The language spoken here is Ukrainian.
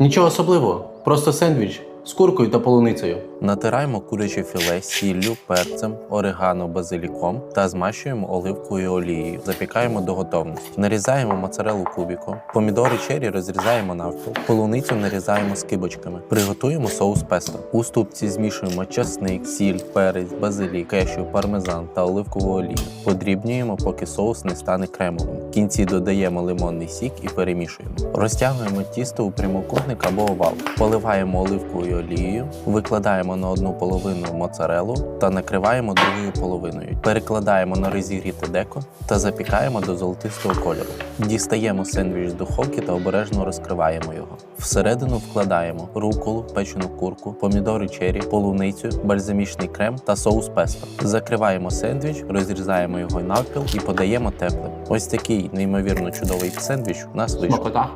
Нічого особливого, просто сендвіч з куркою та полуницею. Натираємо куряче філе сіллю, перцем, орегано, базиліком та змащуємо оливковою олією. Запікаємо до готовності. Нарізаємо моцарелу кубіком. Помідори чері розрізаємо навпіл. Полуницю нарізаємо скибочками. Приготуємо соус песто. У ступці змішуємо часник, сіль, перець, базилік, кешю, пармезан та оливкову олію. Подрібнюємо, поки соус не стане кремовим. В кінці додаємо лимонний сік і перемішуємо. Розтягуємо тісто у прямокутник або овал. Поливаємо оливковою олією, викладаємо на одну половину моцарелу та накриваємо другою половиною. Перекладаємо на розігріте деко та запікаємо до золотистого кольору. Дістаємо сендвіч з духовки та обережно розкриваємо його. Всередину вкладаємо руколу, печену курку, помідори чері, полуницю, бальзамічний крем та соус песто. Закриваємо сендвіч, розрізаємо його навпіл і подаємо теплим. Ось такий неймовірно чудовий сендвіч у нас вийшов. Смакота.